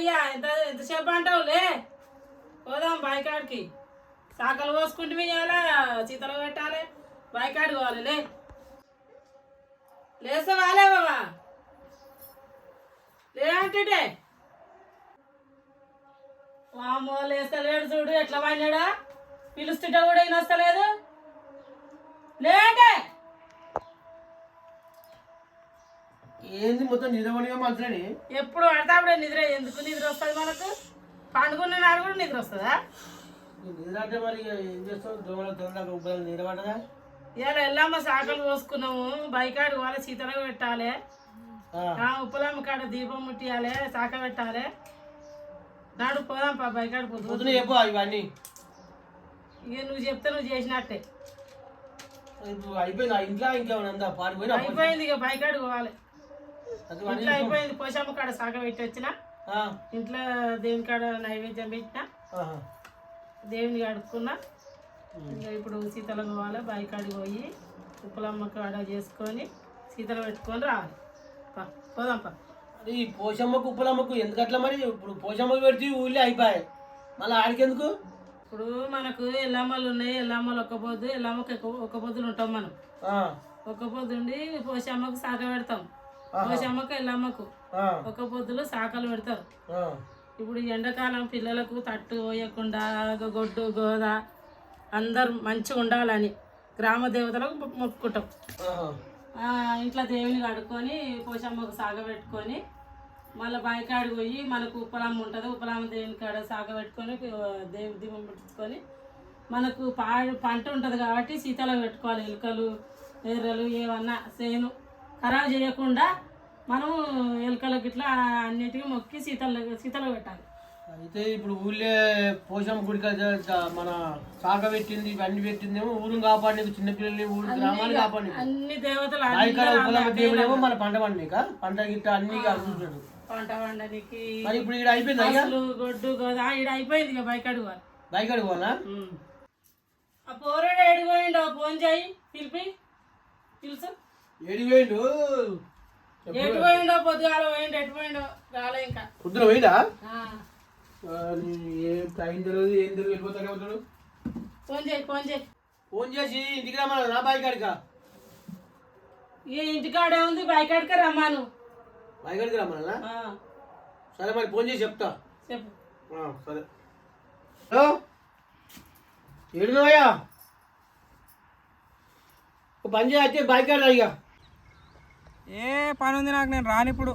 అయ్యా ఎంత ఎంతసేపు అంటావులే? పోదాం బాయికాడికి. సాకలు పోసుకుంటే ఎలా చీతలు పెట్టాలి? బాయికాడికి పోవాలి లే. లేసా వాలే బాబా లేదంటే వామ్మో లేస్తలేడు చూడు ఎట్లా పడినాడా పిలుస్తుంటే కూడా ఈయన వస్తలేదు లేదంటే. ఏంది మొత్తం నిజమనిగా మంత్రని ఎప్పుడు పడితే అప్పుడే నిద్ర ఎందుకు? నిద్ర వస్తుంది మనకు? పండుకున్న నాడు కూడా నిద్ర వస్తుందా? నిద్ర అంటే మరి ఏం చేస్తావు? దోమల తొందరగా ఉబ్బలు నిద్ర పడదా ఇవాళ ఎల్లమ్మ సాకలు పోసుకున్నాము. బైకాడు వాళ్ళ శీతలకు పెట్టాలి. ఉప్పలమ్మ కాడ దీపం ముట్టియాలి సాక పెట్టాలి. నాడు పోదాం పా బైకాడు పోదు. చెప్పు ఇవన్నీ. ఇక నువ్వు చెప్తే నువ్వు చేసినట్టే. అయిపోయింది? ఇంట్లో పారిపోయినా? అయిపోయింది ఇక బైకాడు పోవాలి. ఇంట్లో అయిపోయింది. పోషమ్మ కాడ సాక పెట్టి వచ్చిన. ఇంట్లో దేవుని కాడ నైవేద్యం పెట్టిన. దేవుని కడుక్కున్నా. ఇంకా ఇప్పుడు శీతలకు పోవాలి. బైకాడికి పోయి ఉప్పలమ్మ కాడ చేసుకొని శీతలు పెట్టుకొని రావాలి. పోదాం పా. ఈ పోషమ్మకు ఉప్పలమ్మకు ఎందుకట్లా మరి? ఇప్పుడు పోషమ్మకు పెడితే ఊళ్ళో అయిపోయాయి. మళ్ళీ ఆడికెందుకు? ఇప్పుడు మనకు ఎల్లమ్మలు ఉన్నాయి. ఎల్లమ్మలు ఒక్క పొద్దు ఎల్లమ్మకి ఒక్క పొద్దులు ఉంటాం మనం. ఒక్క పొద్దుండి పోషమ్మకు సాక పెడతాం. పోషమ్మకు ఎల్లమ్మకు ఆ, ఒక్క పొద్దులు సాకలు పెడతారు. ఇప్పుడు ఎండాకాలం పిల్లలకు తట్టు పోయకుండా గొడ్డు గోద అందరు మంచిగా ఉండాలని గ్రామ దేవతలకు మొక్కుకుంటాం. ఇంట్లో దేవుని కడుక్కొని పోషమ్మకు సాగ పెట్టుకొని మళ్ళీ బాయికాడికి పోయి మనకు ఉప్పలమ్మ ఉంటుంది ఉప్పలమ్మ దేవుని కాడ సాగ పెట్టుకొని ఆ, దేవి దీపం పెట్టుకొని మనకు పా పంట ఉంటుంది కాబట్టి శీతలో పెట్టుకోవాలి ఎలుకలు ఎర్రలు ఏమన్నా సేను ఖరాబ్ చేయకుండా మనం ఎలుకలకి ఇట్లా అన్నిటికీ మొక్కి శీతల శీతలో పెట్టాలి. అయితే ఇప్పుడు ఊళ్ళో పోషమ్మ గుడికి మన సాగ పెట్టింది ఇవన్నీ పెట్టిందేమో ఊరుని కాపాడి చిన్నపిల్లల్ని ఊరు గ్రామాన్ని కాపాడి అన్ని దేవతలు దేవుడేమో మన పంట పండిక పంట గిట్ట అన్ని కలుపుతున్నాడు పంట పండడానికి మరి ఇప్పుడు ఇక్కడ అయిపోయింది అసలు గొడ్డు గోదా ఈడ అయిపోయింది ఇక బైకాడు వాళ్ళు బైక్ పోనా ఆ పోరాడు ఏడిపోయిండు ఫోన్ చేయి పిలిపి పిలుసు. ఏడి పోయిండు ఎటు పోయిండో పొద్దుగాల పోయిండు ఎటు పోయిండో రాలే ఇంకా. పొద్దున పోయిందా ఏం టైం తెలియదు ఏం తెలియదు వెళ్ళిపోతానే ఫోన్ చేయి ఫోన్ చేయి. ఫోన్ చేసి ఇంటికి రమ్మన్నా నా బైక్ కాడికా ఈ ఇంటికాడే ఉంది బైకాడికే రమ్మాను. బైక్ కాడికి రమ్మన్నా? ఆ, సరే మరి ఫోన్ చేసి చెప్తా. చెప్పు. సరే. హలో? ఏడున్నావయ్యా ఒక పని చేయొచ్చే బైక్ కాడ ఇక. ఏ పని ఉంది నాకు నేను రాని ఇప్పుడు.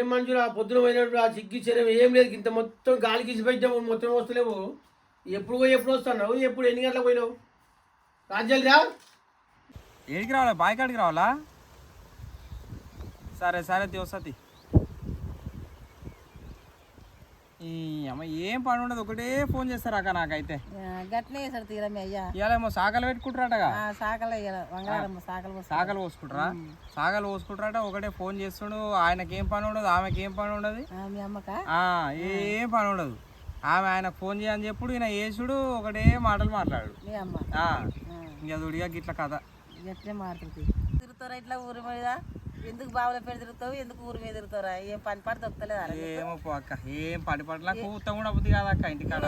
ఏం మంచురా పొద్దున పోయినప్పుడు ఆ సిగ్గి చర్యం ఏం లేదు. ఇంత మొత్తం గాలికి ఇసిపెట్టాము మొత్తం వస్తలేవు. ఎప్పుడు పోయి ఎప్పుడు వస్తున్నావు? ఎప్పుడు ఎన్ని గంటలకు పోయినావు? రాజ్యాలు రా. ఏడికి రావాలా? బాయ్ కాడికి రావాలా? సరే సరే దేవసతి. ఈ అమ్మ ఏం పని ఉండదు ఒకటే ఫోన్ చేస్తారు అక్క నాకైతే. గట్లే అయ్యా. ఇవాళ ఏమో సాకలు పెట్టుకుంటారటగా సాకలు వంగళారమ్మ సాకలు పోసుకుంటారా. సాగలు పోసుకుంటారట ఒకటే ఫోన్ చేస్తుండు ఆయనకి ఏం పని ఉండదు ఆమెకి ఏం పని ఉండదు. మీ అమ్మక? ఏం పని ఉండదు. ఆమె ఆయనకు ఫోన్ చేయని చెప్పుడు ఈయన యేసుడు ఒకటే మాటలు మాట్లాడు. మీ అమ్మ. ఇంకా దుడిగా గిట్ల కథ. గట్లే మారుతుంది తిరుగుతారా ఇట్లా ఊరి మీద? ఎందుకు బావుల పేరు తిరుగుతావు? ఎందుకు ఊరి మీద తిరుగుతారా ఏం పని పాటు దొక్కలేదు ఏమో అక్క ఏం పడి పట్ల? కూత కూడా బుద్ధి కాదు అక్క ఇంటికాడ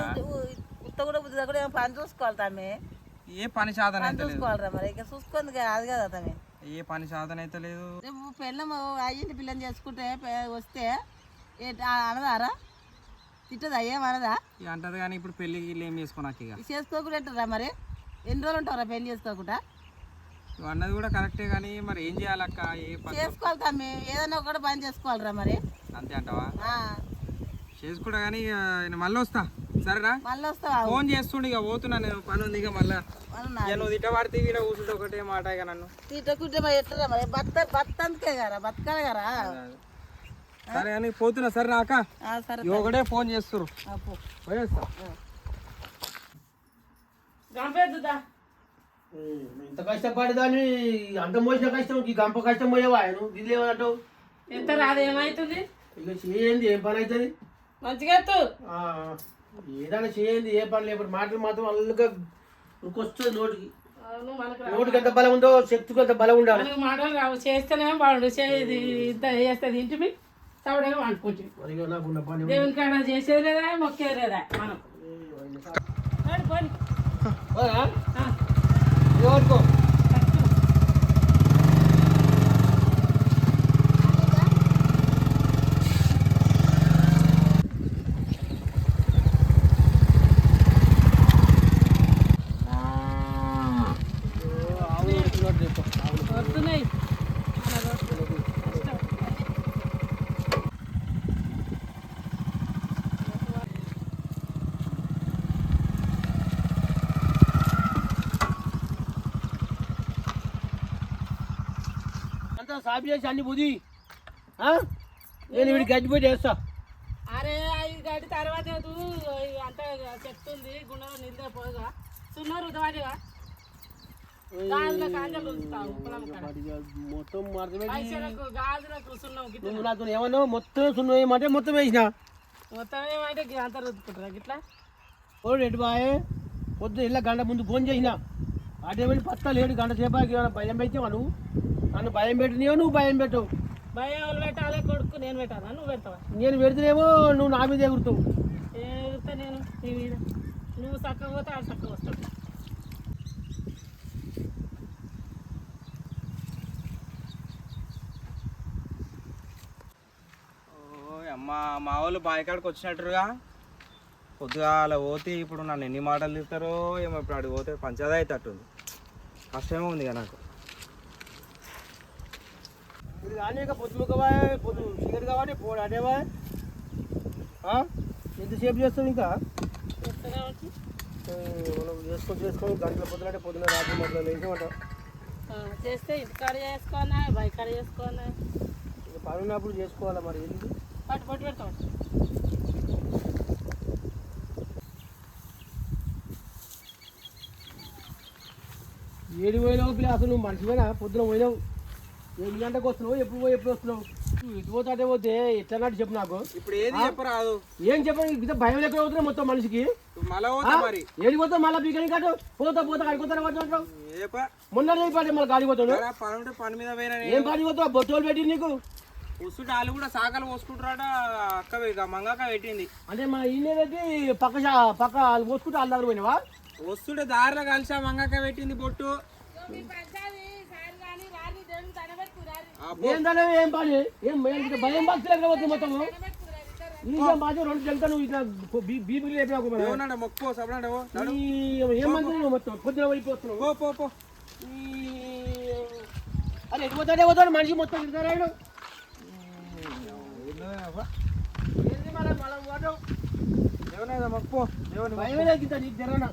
ఉత్త కూడా బుద్ధి కూడా ఏమో పని చూసుకోవాలి తమ్మి. ఏ పని సాధన పని చూసుకోవాలిరా మరి. ఇక చూసుకుంది కదా, కదా తమ్మి. ఏ పని సాధన అయితే లేదు. రేపు పెళ్ళం అయ్యింటి పిల్లని చేసుకుంటే వస్తే అనదారా? తిట్టదా? ఏమనదా ఇక అంటది కానీ ఇప్పుడు వీళ్ళు ఏం చేసుకోనాక ఇక చేసుకోకుండా మరి? ఎన్ని రోజులు ఉంటారా పెళ్ళి చేసుకోకుండా? నువ్వు అన్నది కూడా కరెక్టే కానీ మరి ఏం చేయాలక్క? ఏ పని చేసుకోవాలి తమ్మి. ఏదైనా ఒకటి పని చేసుకోవాలిరా మరి. అంతే అంటావా? ఆ, చేసుకుంటా కానీ ఇక నేను మళ్ళీ వస్తా. సరేనా మళ్ళీ వస్తావా? ఫోన్ చేస్తుండే ఇక పోతున్నా నేను. పని ఉంది ఇక మళ్ళీ? ఇక నువ్వు తిట్ట పడితే వీడ కూర్చుంటే ఒకటే మాట ఇక నన్ను. తిట్టకుంటే మరి ఎట్లా మరి? బత్త బత్తందుకే కదా బతకాలి కదా. సరే కానీ పోతున్నా. సరే ఆ, సరే ఇక ఒకటే ఫోన్ చేస్తురు. పోయేస్తా. గంపేద్దుదా? ఇంత కష్టపడి దాన్ని అంత మోసిన కష్టం ఈ గంప కష్టం పోయేవా? నువ్వు ఇది ఏమంటావు? ఎంత రాదు ఏమవుతుంది ఇక చేయండి ఏం పని అవుతుంది? మంచిగా ఏదైనా చేయండి ఏ పని లేకపోతే మాటలు మాత్రం అల్లుగా వస్తుంది నోటికి. నోటికి ఎంత బలం ఉందో శక్తికి ఎంత బలం ఉండాలి. మాటలు రావు చేస్తేనే చేది ఇంత చేస్తుంది ఇంటిమి చౌడగా వండుకుంటుంది దేవుని కాడ చేసేది లేదా మొక్కేది లేదా మనం. నడు పోనీ. పోరా? ఆ, ఎవరికో కట్టు. ఆవులు వస్తున్నట్టు చెప్పు. ఆవులు. వస్తున్నాయి కష్టం. అంతా సాపి చేసి అన్ని బుద్ధి ఆ? నేను వీడి గడ్డిపోయి చేస్తా. అరే ఐదు గంట తర్వాత అంతా చెప్తుంది. గుండెలో నిద్ర పోగా సున్నారు ఉదవాడిగా మొత్తం నువ్వు ఏమన్నావు? మొత్తం సున్నం ఏమంటే మొత్తం వేసిన. మొత్తం ఏమంటే అంతా రుద్దుకుంటారా గిట్లా? ఓ రెడ్డి బాయ్ పొద్దు ఇళ్ళ గంట ముందు ఫోన్ చేసిన. అటేమిటి పత్తా లేడు గంట సేపాకి భయం నువ్వు? నన్ను భయం పెట్టినవో నువ్వు భయం పెట్టవు. భయం వాళ్ళు పెట్టాలి? కొడుకు నేను పెట్టాలా? నువ్వు పెడతావా? నేను పెడితేనేమో నువ్వు నా మీద ఎగురుతావు. ఏగుతా నేను? నీ మీద. నువ్వు చక్కగా పోతే ఆడు చక్కగా వస్తాడు. ఓ అమ్మ మా వాళ్ళు బాయికాడికి వచ్చినట్టుగా పొద్దుగా అలా పోతే ఇప్పుడు నన్ను ఎన్ని మాటలు తిస్తారో ఏమో ఇప్పుడు అడిగి పోతే పంచదా అవుతుంది కష్టమే ఉంది ఇక నాకు. ఇది కానీ ఇక పొద్దు ముక్కవా పొద్దు సిగరెట్ కాబట్టి పోడు అదేవా ఎంతసేపు చేస్తావు ఇంకా? మనం చేసుకొని చేసుకొని గంటల పొద్దునంటే పొద్దున రాత్రి మొదలు ఆ, చేస్తే ఇంటికాడ చేసుకోనా బయట కాడ చేసుకోనా ఇక పని ఉన్నప్పుడు చేసుకోవాలా మరి ఎందుకు పట్టు పట్టు పెడతావు ఏడు పోయినావు అసలు నువ్వు మనిషిపోయినా పొద్దున పోయినావు? ఎన్ని గంటకు వస్తున్నావు? ఎప్పుడు పోయి ఎప్పుడు వస్తున్నావు? ఇటు పోతాడే పోతే ఎట్లా నాటి చెప్పు నాకు. ఇప్పుడు ఏది చెప్పరాదు. ఏం చెప్పండి ఇంత భయం ఎక్కడ అవుతున్నావు మొత్తం మనిషికి? పోతా మరి. ఏడికి పోతావు? మళ్ళీ పీకని కాదు. పోతా పోతా అడిగిపోతాను అంటావు ఏ పా మొన్న అయిపోయి మళ్ళీ గాడి పోతాడు జరా పని పని మీద ఏం గాడి పోతావు? బొట్టోలు పెట్టి నీకు. వస్తుంటే వాళ్ళు కూడా సాకలు పోసుకుంటారట అక్క మంగాక పెట్టింది. అంటే మా ఇల్లు పెట్టి పక్క పక్క వాళ్ళు పోసుకుంటే వాళ్ళ దగ్గర పోయినావా? వస్తుంటే దారిలో కలిసా మంగాక పెట్టింది పొట్టు ఏం దాని ఏం పని ఏం భయం? భక్తులు ఎక్కడ పోతుంది మొత్తం ఇంకా మాత్రం రెండు జంట నువ్వు ఇట్లా బీపీలు. ఏమన్నాడు? మొక్కు ఈ ఏం మంది నువ్వు మొత్తం? పొద్దున వెళ్ళిపోతున్నావు పో పో అరే ఎటు పోతాడే మనిషి మొత్తం వాడు? ఏమన్నా మొక్కు మొక్కు. భయమే ఇంత నీకు జరగన?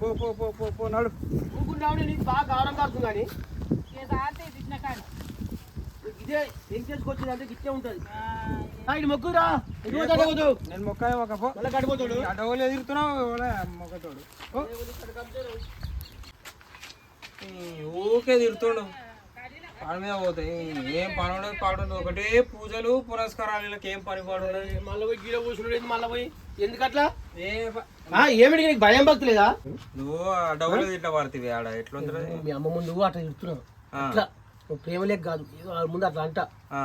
పో పో పో పో పో నడు. ఊరుకుంటావు నీకు బాగా గౌరవం కాస్తుంది కానీ. ఇదే ఉంటుంది. మొక్కురా నేను మొక్క ఒక మళ్ళీ కడిపోతాడు అడవులు ఎదురుతున్నావు మొక్కతోడు. ఊకే తిరుగుతుండు పని మీద పోతాయి ఏం పని ఉండదు పాడు ఒకటే పూజలు పురస్కారాలు వీళ్ళకి ఏం పని పాడు మళ్ళీ పోయి గీడ కూర్చున్నాడు మళ్ళీ పోయి. ఎందుకట్లా? ఏ ప- ఆ, ఏమిటి నీకు భయం భక్తులేదా? నువ్వు అడవులు తిట్ట పడుతుంది ఆడ. ఎట్లుంటుంది మీ అమ్మ ముందు అట్లా తిడుతున్నావు. అట్లా నువ్వు ప్రేమ లేక కాదు ఏదో వాళ్ళ ముందు అట్లా అంట. ఆ,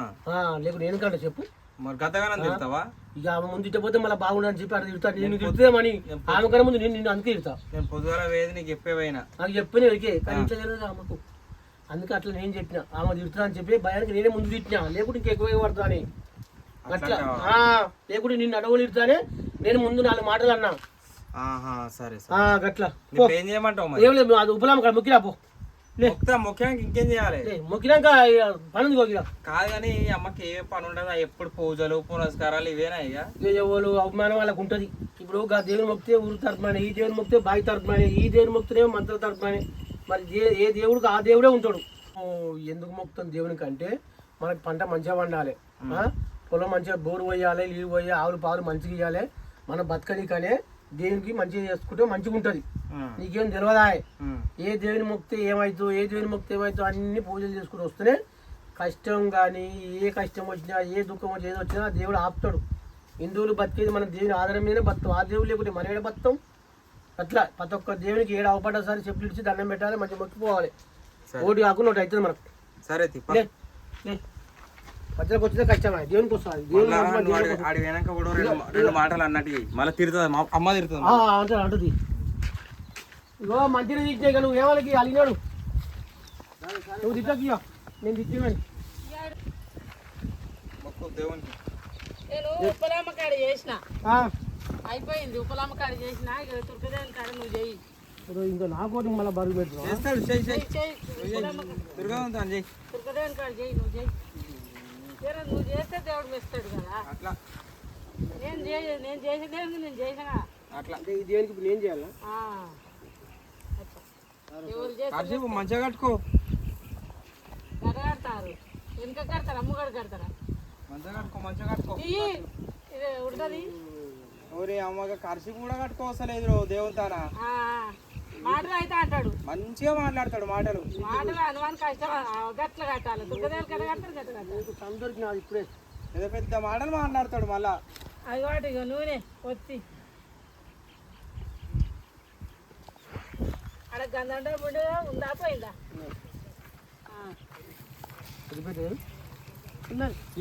లేకుంటే నేను కంట చెప్పు. మరి గతగానం తిడతావా? ఇక ఆమె ముందు ఇట్టపోతే మళ్ళీ బాగుండని చెప్పి అట్లా తిడతా. నేను తిడుతుందేమని ఆమె కన్నా ముందు నేను నిన్ను అందుకే తిడతా. నేను పొద్దుగాల వేది నీకు చెప్పేవైనా నాకు చెప్పిన ఎవరికే కానీ ఇంట్లో తెలియదు ఆమెకు. అందుకే అట్లా నేను చెప్పిన. ఆమె తిడుతున్నా అని చెప్పి భయానికి నేనే ముందు తిట్టినా. లేకుంటే ఇంకా ఎక్కువ పడతా అని అట్లా. ఆ, లేకుంటే నిన్ను అడవులు తిడతానే నేను ముందు నాలుగు మాటలు అన్నా. సరే ఆ, గట్లా. ఏం చేయమంటావు ఏం లేదు అది ఉపలామ మొక్కిరా పో. ముఖ్యంగా ఇంకేం చేయాలి? మొక్కినాక ఇక పని ఉంది కోకిరా కాదు కానీ అమ్మకి ఏ పని ఉండదు ఎప్పుడు పూజలు పునస్కారాలు ఇవేనా ఇక? ఎవరు అవమానం వాళ్ళకు ఉంటుంది. ఇప్పుడు గా దేవుని మొక్కితే ఊరు తరపున ఈ దేవుని మొక్కితే బావి తరపున ఈ దేవుని మొక్కితేనేమో మంత్ర తరపున మరి ఏ- ఏ దేవుడికి ఆ దేవుడే ఉంటాడు. ఎందుకు మొక్కుతాం దేవునికి అంటే మనకి పంట మంచిగా పండాలి. ఆ? పొలం మంచిగా బోరు పోయాలి నీళ్ళు పోయి ఆవులు పాలు మంచిగా ఇవ్వాలి మన బతకనికనే దేవునికి మంచిగా చేసుకుంటే మంచిగా ఉంటుంది నీకేం తెలియదా. ఏ దేవుని మొక్కితే ఏమవుతుందో ఏ దేవుని మొక్కితే ఏమవుతుందో అన్ని పూజలు చేసుకుని వస్తేనే కష్టం కానీ ఏ కష్టం వచ్చినా ఏ దుఃఖం వచ్చినా ఏది వచ్చినా దేవుడు ఆపుతాడు. హిందువులు బతికేది మన దేవుని ఆధారం మీదనే బతాం ఆ దేవుడు లేకుంటే మన ఏడ బతాం అట్లా ప్రతి ఒక్క దేవునికి ఏడు అవపడ్డా సరే చెప్పులు ఇచ్చి దండం పెట్టాలి మంచిగా మొక్కిపోవాలి. ఓటు కాకుండా ఒకటి అవుతుంది మనకు. సరే మధ్యలోకి వచ్చితే కష్టమే. దేవునికి వస్తుంది. ఆడి- వెనక కూడా రెండు రెండు మాటలు అన్నట్టు మళ్ళీ తిరుగుతుంది అమ్మ తిరుగుతుంది. ఆ, అంటాడు అంటుంది. ఇగో మంచిగా తిట్టే నువ్వు ఏమాలకి అలిగినాడు? నువ్వు తిట్టకి. నేను తిట్టినాను మొక్కు దేవునికి. నేను ఉప్పలమ్మ కాడ చేసిన. ఆ, అయిపోయింది. ఉప్పలమ్మ కాడ చేసిన. ఇక తుర్కదేని కాడ నువ్వు చేయి ఇంకా నాకు మళ్ళీ బరువు చేయి ఉప్పలమ్మ కాడ చేయి నువ్వు చేయి నువ్వు చేస్తే దేవుడు మెస్తాడు కదా. అట్లా. నేను చేయ నేను దేవుడికి నేను చేసిన. అట్లా. అంటే ఈ దేనికి ఇప్పుడు నేను చేయాలా? ఆ. అట్లా. ఎవరు చేస్తే కాసేపు మంచిగా కట్టుకో. కడతారు వెనుక కడతారు అమ్మగడు కడతారా? మంచిగా కట్టుకో మంచిగా కట్టుకో. ఇది ఉడతది. ఓరే అమ్మగా కూడా కట్టుకోవసలేదు దేవుని తాన మాటలు అయితే అంటాడు. మంచిగా మాట్లాడతాడు మాటలు. మాటలు అనుమానం కష్టం గట్ల కట్టాలి. దుర్గదేవులు కట్ట కడతారు గట్ల కట్టాలి. ఇప్పుడే. ఏదో పెద్ద మాటలు మాట్లాడతాడు మళ్ళా. అది వాటి ఇక నూనె ఒత్తి అక్కడ గంధంటే ముందు ఉందా పోయిందా?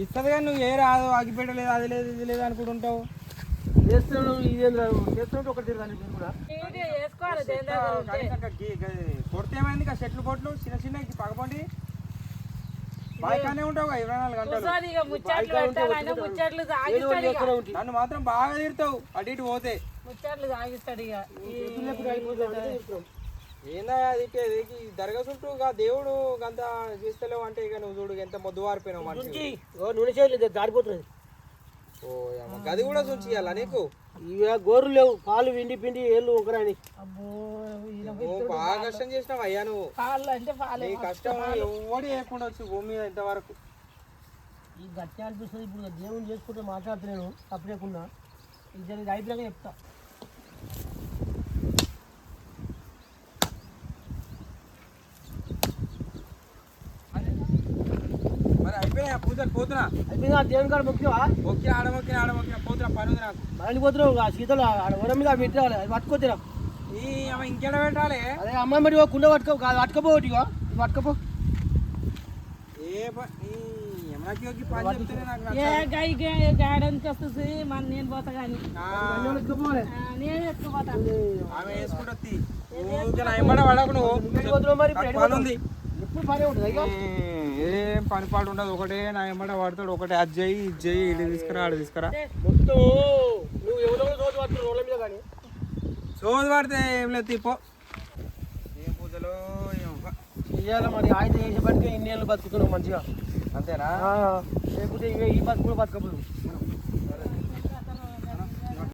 ఇస్తుంది కానీ నువ్వు ఏ రాదు అగిపెట్టలేదు అది లేదు ఇది లేదు అనుకుంటుంటావు. ఇదేంద్ర చేస్తున్నట్టు ఒకటి మీరు కూడా. కొడితే ఏమైంది? చెట్లు చిన్న చిన్న పగపండి. బాయికానే ఉంటావు ఇరవై నాలుగు గంటలు. నన్ను మాత్రం బాగా తిడతావు. అటు ఇటు పోతే. ముచ్చట్లు సాగిస్తాడు ఇక. ఏందా దేవుడు గంత చేస్తలేవు అంటే ఇక నువ్వు చూడు ఎంత మొద్దు వారిపోయినావు నూనె చేయలేదు జారిపోతుంది గది కూడా చూచియాలా నీకు? ఇవి గోర్లు లేవు కాళ్ళు విండి పిండి ఏళ్ళు ఒకరాని అబ్బో ఈయన ఓ బాగా కష్టం చేసినావు అయ్యా నువ్వు? నీ కష్టం ఎవడు చేయకుండా వచ్చు భూమి మీద ఇంతవరకు? ఈ గట్టి అనిపిస్తుంది ఇప్పుడు దేవుని చేసుకుంటే మాట్లాడుతున్నాను తప్పలేకుండా ఇది జరిగింది అయిపోయాక చెప్తా మరి పూజలు పోతున్నా దేవుని కాడ ముఖ్యమా మొక్కి ఆడమొక్కిన ఆడమొక్కిన పోతున్నా పని ఉంది నాకు. మళ్ళీ పోతున్నావు? ఆ శీతలు ఆడ మీద పెట్టాలి అది పట్టుకోతిరా ఈ అమ్మ ఇంకెడ పెట్టాలి? అదే అమ్మాయి మరి ఓ కుండ పట్టుకో కాదు పట్టుకపో పట్టుకపో. ఏ ఏ వస్తుంది మన నేను పోతా కానీ. ఎత్తుకుపోతా. ఆమె వేసుకుంటుంది పడకు నువ్వు. పని ఉంది ఎప్పుడు పని ఉంటుంది ఏం పని పాటు ఉండదు. ఒకటే నా ఎంబడ పడతాడు. ఒకటే అది చేయి ఇది చేయి ఇది తీసుకురా ఆడ తీసుకురా. మొత్తం నువ్వు ఎవరో రోజు పడుతున్నావు రోడ్ల మీద కానీ. సోది పడితే ఏం లేదు తీపో ఏం పూజలో. ఇవాళ మరి ఆయన చేసేపటికే ఇన్నేళ్ళు బతుకుతున్నావు మంచిగా. అంతేనా? లేకపోతే ఈ బతుకులు బతకపోదు